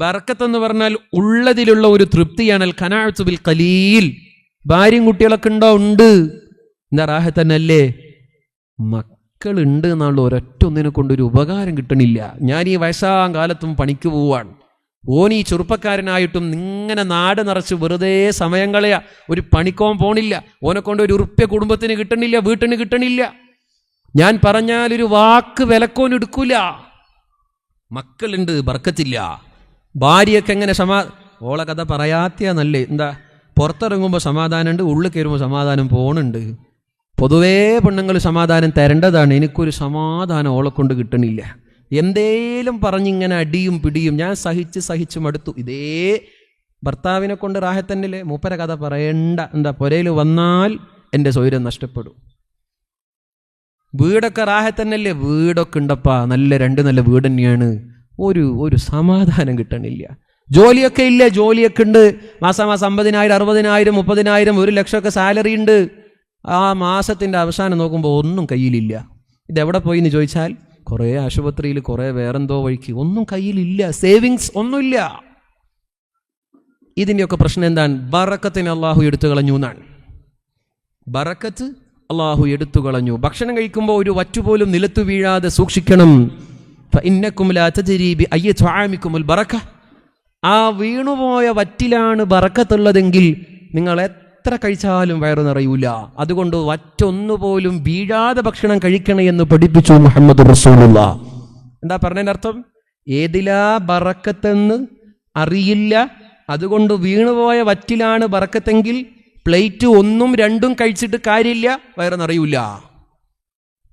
ബർക്കത്ത് എന്ന് പറഞ്ഞാൽ ഉള്ളതിലുള്ള ഒരു തൃപ്തിയാണ്. അൽ കലീൽ ഭാര്യയും കുട്ടികളൊക്കെ ഉണ്ടോ? ഉണ്ട്. എന്താ റാഹത്തന്നല്ലേ മക്കളുണ്ട് എന്നുള്ള ഒരൊറ്റ ഒന്നിനെ കൊണ്ട് ഒരു ഉപകാരം കിട്ടണില്ല. ഞാൻ ഈ വയസ്സാം കാലത്തും പണിക്ക് പോവാണ് ഓൻ ഈ ചെറുപ്പക്കാരനായിട്ടും ഇങ്ങനെ നാട് നിറച്ച് വെറുതെ സമയം കളയാ ഒരു പണിക്കോൻ പോണില്ല. ഓനെ കൊണ്ട് ഒരു ഉറുപ്പ്യ കുടുംബത്തിന് കിട്ടണില്ല വീട്ടിന് കിട്ടണില്ല. ഞാൻ പറഞ്ഞാൽ ഒരു വാക്ക് വിലക്കോൻ എടുക്കൂല. മക്കളുണ്ട് ബർക്കത്തില്ല. ഭാര്യയൊക്കെ എങ്ങനെ സമാ ഓളെ കഥ പറയാത്തിയ നല്ല. എന്താ പുറത്തിറങ്ങുമ്പോൾ സമാധാനമുണ്ട് ഉള്ളിൽ കയറുമ്പോൾ സമാധാനം പോണുണ്ട്. പൊതുവേ പെണ്ണുങ്ങൾ സമാധാനം തരേണ്ടതാണ്. എനിക്കൊരു സമാധാനം ഓളെ കൊണ്ട് കിട്ടണില്ല. എന്തേലും പറഞ്ഞിങ്ങനെ അടിയും പിടിയും ഞാൻ സഹിച്ച് സഹിച്ച് മടുത്തു. ഇതേ ഭർത്താവിനെ കൊണ്ട് റാഹത്തന്നില്ലേ മൂപ്പര കഥ പറയണ്ട എന്താ പുരയിൽ വന്നാൽ എന്റെ സ്വൈര്യം നഷ്ടപ്പെടും. വീടൊക്കെ റാഹത്തന്നല്ലേ? വീടൊക്കെ ഉണ്ടപ്പാ. നല്ല രണ്ട് നല്ല വീട് തന്നെയാണ് ഒരു ഒരു സമാധാനം കിട്ടണില്ല. ജോലിയൊക്കെ ഇല്ല ജോലിയൊക്കെ ഉണ്ട്. മാസം മാസം അമ്പതിനായിരം അറുപതിനായിരം മുപ്പതിനായിരം ഒരു ലക്ഷമൊക്കെ സാലറി ഉണ്ട്. ആ മാസത്തിന്റെ അവസാനം നോക്കുമ്പോൾ ഒന്നും കയ്യിലില്ല. ഇതെവിടെ പോയി എന്ന് ചോദിച്ചാൽ കുറേ ആശുപത്രിയിൽ കുറേ വേറെന്തോ വഴിക്ക് ഒന്നും കയ്യിലില്ല. സേവിങ്സ് ഒന്നുമില്ല. ഇതിന്റെയൊക്കെ പ്രശ്നം എന്താണ്? ബറക്കത്തിന് അള്ളാഹു എടുത്തു കളഞ്ഞു എന്നാണ്. ബറക്കത്ത് അള്ളാഹു എടുത്തു കളഞ്ഞു. ഭക്ഷണം കഴിക്കുമ്പോൾ ഒരു വറ്റുപോലും നിലത്തു വീഴാതെ സൂക്ഷിക്കണം. ആ വീണുപോയ വറ്റിലാണ് ബറക്കത്തുള്ളതെങ്കിൽ നിങ്ങൾ എത്ര കഴിച്ചാലും വയറു നിറയൂല. അതുകൊണ്ട് വറ്റൊന്നുപോലും വീഴാതെ ഭക്ഷണം കഴിക്കണേ എന്ന് പഠിപ്പിച്ചു മുഹമ്മദ് റസൂലുള്ള. എന്താ പറഞ്ഞതിന്റെ അർത്ഥം? ഏതിലാ ബറക്കത്തെന്ന് അറിയില്ല. അതുകൊണ്ട് വീണുപോയ വറ്റിലാണ് ബറക്കത്തെങ്കിൽ പ്ലേറ്റ് ഒന്നും രണ്ടും കഴിച്ചിട്ട് കാര്യമില്ല വയറു നിറയൂല.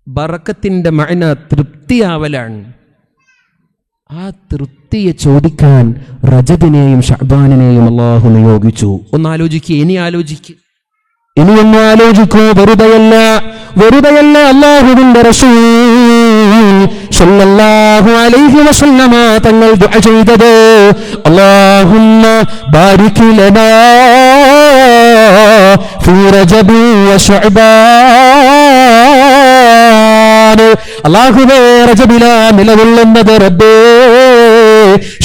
ബറക്കത്തിന്റെ മഴന തൃപ്തിയാവലാണ്. ആ തൃപ്തിയെ ചോദിക്കാൻ റജബിനെയും ഷഹബാനിനെയും അള്ളാഹു നിയോഗിച്ചു. ഒന്ന് ആലോചിക്കുക ഇനി ആലോചിക്കുക ഇനി ഒന്ന് ആലോചിക്കൂ വെറുതെയല്ല വെറുതെയല്ല അള്ളാഹുവിന്റെ റസൂൽ തങ്ങൾ ചെയ്തത്. റജബി റജബില റജബിലാ നിലകൊള്ളുന്നത് റബ്ബേ.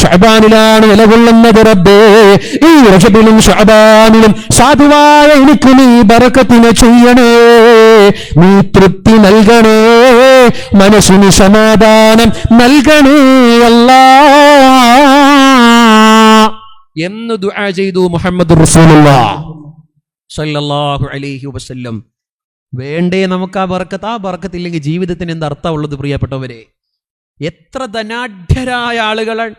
ഷഹബാനിലാണ് നിലകൊള്ളുന്നത് റബ്ബേ. ഈ റജബിലും ഷഹബാനിലും സാധുവായ എനിക്ക് നീ ബറക്കത്തിനെ ചെയ്യണേ. നീ തൃപ്തി നൽകണേ. മനസ്സിന് സമാധാനം നൽകണേ അല്ല. എന്ന് ദുആ ചെയ്തു മുഹമ്മദ് റസൂലുള്ള. സല്ലല്ലാഹു അലൈഹി വസല്ലം. വേണ്ടേ നമുക്ക് ആ ബർക്കത്ത്. ആ ബർക്കത്തില്ലെങ്കിൽ ജീവിതത്തിന് എന്ത് അർത്ഥമുള്ളത് പ്രിയപ്പെട്ടവരെ? എത്ര ധനാഢ്യരായ ആളുകൾ.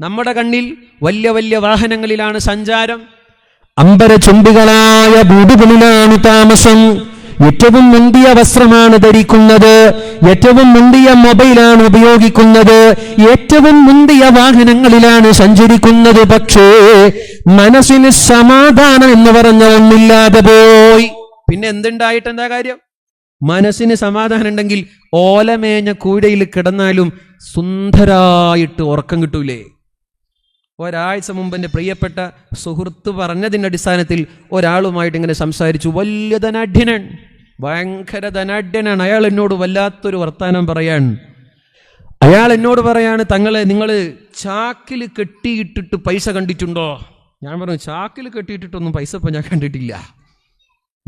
നമ്മുടെ കണ്ണിൽ വലിയ വലിയ വാഹനങ്ങളിലാണ് സഞ്ചാരം. അമ്പര ചുംബികളായ വീടുകളിലാണ് താമസം. ഏറ്റവും മുന്തിയ വസ്ത്രമാണ് ധരിക്കുന്നത്. ഏറ്റവും മുന്തിയ മൊബൈലാണ് ഉപയോഗിക്കുന്നത്. ഏറ്റവും മുന്തിയ വാഹനങ്ങളിലാണ് സഞ്ചരിക്കുന്നത്. പക്ഷേ മനസ്സിന് സമാധാനം എന്ന് പറഞ്ഞ ഒന്നില്ലാതെ പോയി. പിന്നെ എന്തുണ്ടായിട്ട് എന്താ കാര്യം? മനസ്സിന് സമാധാനം ഉണ്ടെങ്കിൽ ഓലമേഞ്ഞ കൂടയിൽ കിടന്നാലും സുന്ദരായിട്ട് ഉറക്കം കിട്ടൂലേ? ഒരാഴ്ച മുമ്പ് എന്റെ പ്രിയപ്പെട്ട സുഹൃത്ത് പറഞ്ഞതിന്റെ അടിസ്ഥാനത്തിൽ ഒരാളുമായിട്ട് ഇങ്ങനെ സംസാരിച്ചു. വലിയ ധനാഢ്യനാണ്. ഭയങ്കര ധനാഢ്യനാണ്. അയാൾ എന്നോട് വല്ലാത്തൊരു വർത്തമാനം പറയാൻ. അയാൾ എന്നോട് പറയാണ് തങ്ങളെ നിങ്ങൾ ചാക്കിൽ കെട്ടിയിട്ടിട്ട് പൈസ കണ്ടിട്ടുണ്ടോ? ഞാൻ പറഞ്ഞു ചാക്കിൽ കെട്ടിയിട്ടിട്ടൊന്നും പൈസ ഇപ്പം ഞാൻ കണ്ടിട്ടില്ല.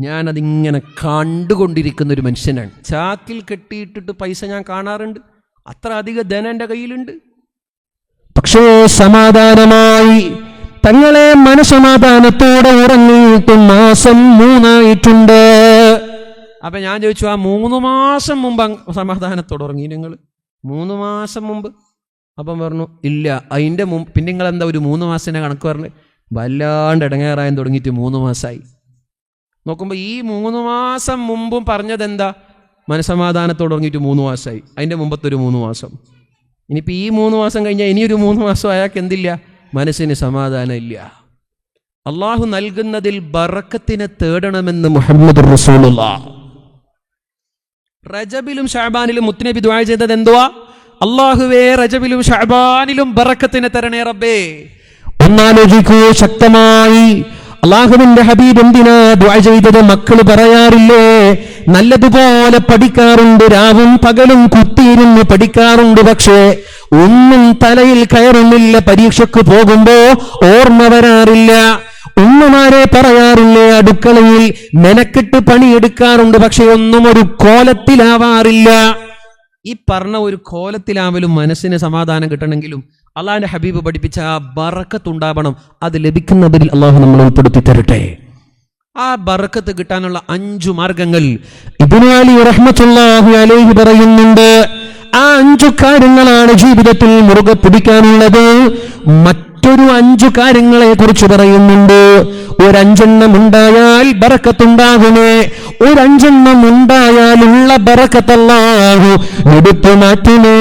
ഞാനതിങ്ങനെ കണ്ടുകൊണ്ടിരിക്കുന്ന ഒരു മനുഷ്യനാണ്. ചാക്കിൽ കെട്ടിയിട്ടിട്ട് പൈസ ഞാൻ കാണാറുണ്ട്. അത്ര അധിക ധനം എന്റെ കയ്യിലുണ്ട്. പക്ഷേ സമാധാനമായി തങ്ങളെ മനസമാധാനത്തോടെ ഉറങ്ങിയിട്ട് മാസം മൂന്നായിട്ടുണ്ട്. അപ്പം ഞാൻ ചോദിച്ചു ആ മൂന്ന് മാസം മുമ്പ് സമാധാനത്തോടെ ഉറങ്ങി നിങ്ങൾ മൂന്ന് മാസം മുമ്പ്? അപ്പം പറഞ്ഞു ഇല്ല അതിന്റെ മുമ്പ് പിന്നെ നിങ്ങൾ എന്താ ഒരു മൂന്ന് മാസത്തിന്റെ കണക്ക് പറഞ്ഞ്? വല്ലാണ്ട് ഇടങ്ങേറാൻ തുടങ്ങിയിട്ട് മൂന്ന് മാസമായി. നോക്കുമ്പോൾ ഈ മൂന്ന് മാസം മുമ്പും പറഞ്ഞതെന്താ? മനസമാധാനത്തോടെ ഉറങ്ങിയിട്ട് മൂന്ന് മാസമായി അതിന്റെ മുമ്പത്തെ ഒരു മൂന്ന് മാസം. ഇനിയിപ്പോൾ ഈ മൂന്ന് മാസം കഴിഞ്ഞാൽ ഇനിയൊരു മൂന്ന് മാസം അയാൾക്ക് എന്തില്ല? മനസ്സിന് സമാധാനമില്ല. അള്ളാഹു നൽകുന്നതിൽ ബറക്കത്തിനെ തേടണമെന്ന് മുഹമ്മദ് റസൂലുള്ള. റജബിലും ഷാബാനിലും മുത്തുനബി ദുആ ചെയ്തത് എന്തുവാ? അള്ളാഹുവേ റജബിലും ഷാബാനിലും ബറക്കത്തിനെ തരണേ റബ്ബേ. ഒന്നാലോചിക്കൂ ശക്തമായി അള്ളാഹുവിന്റെ ഹബീബ് എന്തിനാ ദുആ ചെയ്തത് മക്കൾ പറയാറില്ലേ? നല്ലതുപോലെ പഠിക്കാറുണ്ട് രാവും പകലും കുത്തിയിരുന്ന് പഠിക്കാറുണ്ട് പക്ഷേ ഒന്നും തലയിൽ കയറുന്നില്ല പരീക്ഷയ്ക്ക് പോകുമ്പോ ഓർമ്മ വരാറില്ല. ഉമ്മമാരെ പറയാറില്ലേ അടുക്കളയിൽ മെനക്കെട്ട് പണിയെടുക്കാറുണ്ട് പക്ഷെ ഒന്നും ഒരു കോലത്തിലാവാറില്ല. ഈ പറഞ്ഞ ഒരു കോലത്തിലാവലും മനസ്സിന് സമാധാനം കിട്ടണമെങ്കിലും അള്ളാഹിന്റെ ഹബീബ് പഠിപ്പിച്ച ആ ബറക്കത്ത് ഉണ്ടാവണം അത് ലഭിക്കുന്നവരിൽ അള്ളാഹു നമ്മൾ ഉൾപ്പെടുത്തി തരട്ടെ. ആ ബറക്കത്ത് കിട്ടാനുള്ള അഞ്ചു മാർഗങ്ങൾ പറയുന്നുണ്ട്. ആ അഞ്ചു കാര്യങ്ങളാണ് ജീവിതത്തിൽ മുറുകെ പിടിക്കാനുള്ളത്. മറ്റൊരു അഞ്ചു കാര്യങ്ങളെ കുറിച്ച് പറയുന്നുണ്ട്. ഒരഞ്ചെണ്ണം ഉണ്ടായാൽ ബറക്കത്തുണ്ടാകുമേ. ഒരഞ്ചെണ്ണം ഉണ്ടായാലുള്ള ബറക്കത്തല്ലാഹു എടുത്തു മാറ്റുമേ.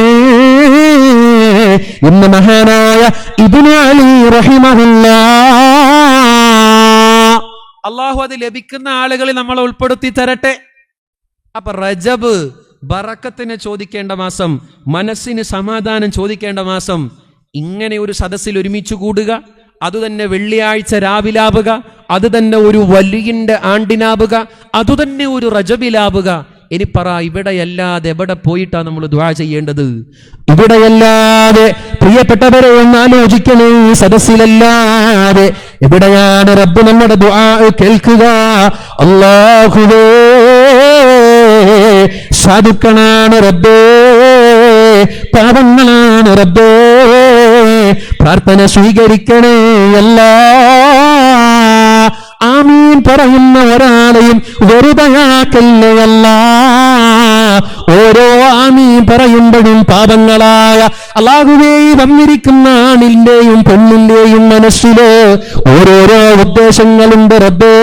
ഇന്ന് മഹാനായ ഇബ്നു അലി റഹിമഹുല്ലാ. അള്ളാഹു അത് ലഭിക്കുന്ന ആളുകളെ നമ്മൾ ഉൾപ്പെടുത്തി തരട്ടെ. അപ്പൊ റജബ് ബറക്കത്തിനെ ചോദിക്കേണ്ട മാസം മനസ്സിന് സമാധാനം ചോദിക്കേണ്ട മാസം ഇങ്ങനെ ഒരു സദസ്സിൽ ഒരുമിച്ച് കൂടുക അതുതന്നെ വെള്ളിയാഴ്ച രാവിലാവുക അതുതന്നെ ഒരു വലിയന്റെ ആണ്ടിനാവുക അതുതന്നെ ഒരു റജബിലാവുക. ഇനി പറ ഇവിടെയല്ലാതെ എവിടെ പോയിട്ടാ നമ്മൾ ദ്വാ ചെയ്യേണ്ടത്? ഇവിടെയല്ലാതെ പ്രിയപ്പെട്ടവരെ ഒന്ന് ആലോചിക്കണേ സദസ്സിലല്ലാതെ എവിടെയാണ് റബ്ബ് നമ്മുടെ കേൾക്കുക? അള്ളാഹുവേ സാധുക്കളാണ് റബ്ബേ പാപങ്ങളാണ് റബ്ബേ. പ്രാർത്ഥന സ്വീകരിക്കണേ അല്ലാ. ആമീൻ പറയുന്ന ഒരാളെയും വെറുതെയാക്കല്ലേ ഓരോ ആമീൻ പറയുമ്പോഴും പാപങ്ങളായ അള്ളാഹുവേ വന്നിരിക്കുന്ന ആണിന്റെയും പെണ്ണിന്റെയും മനസ്സിൽ ഓരോരോ ഉദ്ദേശങ്ങളുണ്ട് റബ്ബേ.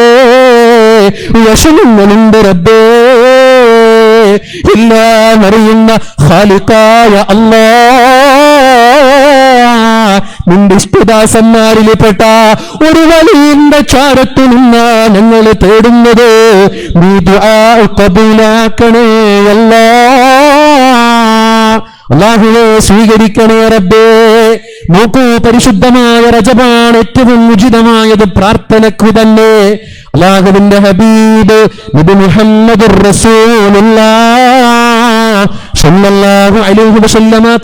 വിഷമങ്ങളുണ്ട് റബ്ബേ. എല്ലാം അറിയുന്ന ഖാലിഖായ അല്ലാ നിന്റെ ഒരു വലിയ ചാരത്തു നിന്നാ ഞങ്ങൾ തേടുന്നത് നീ കബൂലാക്കണേ അല്ലാ. അള്ളാഹുവെ സ്വീകരിക്കണേ റബ്ബേ. നോക്കൂ പരിശുദ്ധമായ രജമാണ് ഏറ്റവും ഉചിതമായത് പ്രാർത്ഥനക്കു തന്നെ. അള്ളാഹുവിന്റെ ഹബീബ് നബി മുഹമ്മദ് സല്ലല്ലാഹു അലൈഹി വസല്ലമ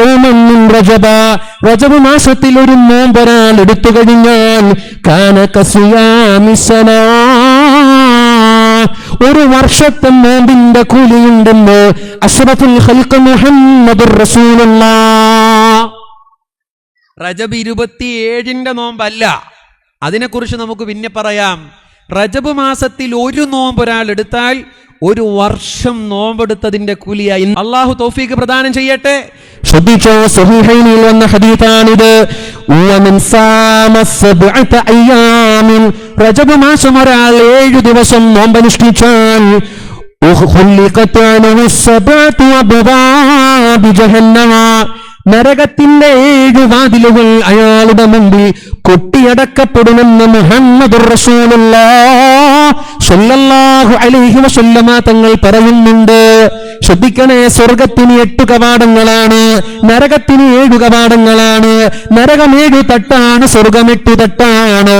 യൗമൻ മിൻ റജബ. മാസത്തിൽ ഒരു നോമ്പ് ഒരാൾ എടുത്തു കഴിഞ്ഞാൽ ഒരു വർഷത്തെ നോമ്പിന്റെ കൂലിയുണ്ടെന്ന് അഷ്റഫുൽ ഖൽഖ് മുഹമ്മദ് റസൂലുള്ള റജബ് ഇരുപത്തിയേഴിന്റെ നോമ്പല്ല. അതിനെക്കുറിച്ച് നമുക്ക് പിന്നെ പറയാം. റജബ് മാസത്തിൽ ഒരു നോമ്പ് ഒരാൾ എടുത്താൽ ഒരു വർഷം നോമ്പെടുത്തതിന്റെ കൂലിയായി. അള്ളാഹു തോഫീക്ക് പ്രദാനം ചെയ്യട്ടെ. ശ്രദ്ധിച്ചോ സഹീഹൈനിൽ വന്ന അയ്യാമിൻ. റജബ് മാസം ഒരാൾ ഏഴു ദിവസം നോമ്പനുഷ്ഠിച്ചാൽ നരകത്തിന്റെ ഏഴ് വാതിലുകൾ അയാളുടെ മുമ്പിൽ കൊട്ടിയടക്കപ്പെടുമെന്ന് മുഹമ്മദ് അലൈഹി വസല്ലമ തങ്ങൾ പറയുന്നുണ്ട്. ശ്രദ്ധിക്കണേ സ്വർഗത്തിന് എട്ടു കവാടങ്ങളാണ് നരകത്തിന് ഏഴു കവാടങ്ങളാണ് നരകം ഏഴു തട്ടാണ് സ്വർഗം എട്ടു തട്ടാണ്.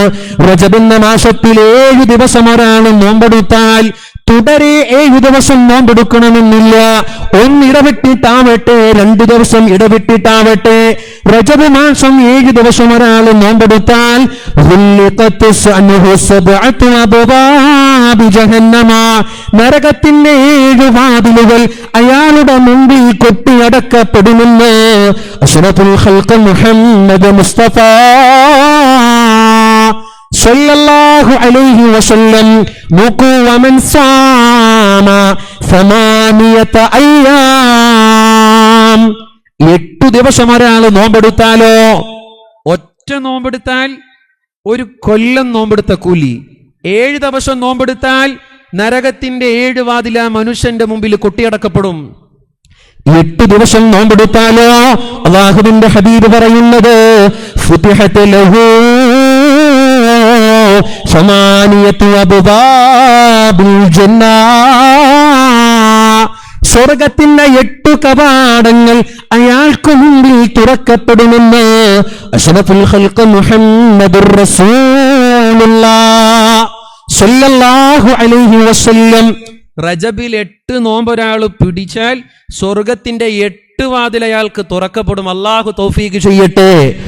റജബെന്ന മാസത്തിൽ ഏഴു ദിവസം ഒരാൾ നോമ്പെടുത്താൽ തുടരെ ഏഴു ദിവസം നോമ്പെടുക്കണമെന്നില്ല ഒന്നിടവിട്ടിട്ടാവട്ടെ രണ്ടു ദിവസം ഇടവിട്ടിട്ടാവട്ടെ റജബ് മാസം ഏഴു ദിവസം ഒരാൾ നോമ്പെടുത്താൽ നരകത്തിന്റെ ഏഴ് വാതിലുകൾ അയാളുടെ മുമ്പിൽ കൊട്ടിയടക്കപ്പെടുമെന്ന് ഖൽഖ് മുഹമ്മദ് മുസ്തഫ. സല്ലല്ലാഹു അലൈഹി വസല്ലം നോക്കൂ വമൻ സാമ സമാനിയത അയ്യാം. എട്ടു ദിവസം ഒരാൾ നോമ്പെടുത്താലോ? ഒറ്റ നോമ്പെടുത്താൽ ഒരു കൊല്ലം നോമ്പെടുത്ത കൂലി. ഏഴ് ദിവസം നോമ്പെടുത്താൽ നരകത്തിന്റെ ഏഴ് വാതില മനുഷ്യന്റെ മുമ്പിൽ കൊട്ടിയടക്കപ്പെടും. എട്ട് ദിവസം നോമ്പെടുത്താലോ? അള്ളാഹുവിന്റെ ഹബീബ് പറയുന്നത് ഫുതിഹത്ത് ലഹു സ്വർഗത്തിന്റെ എട്ടു കവാടങ്ങൾ അയാൾക്ക് മുമ്പിൽ തുറക്കപ്പെടുമെന്ന് അലൈഹി വസല്ലം. റജബിൽ എട്ട് നോമ്പ് ഒരാൾ പിടിച്ചാൽ സ്വർഗത്തിന്റെ എട്ട് വാതിൽ അയാൾക്ക് തുറക്കപ്പെടും. അള്ളാഹു തൗഫീഖ് ചെയ്യട്ടെ.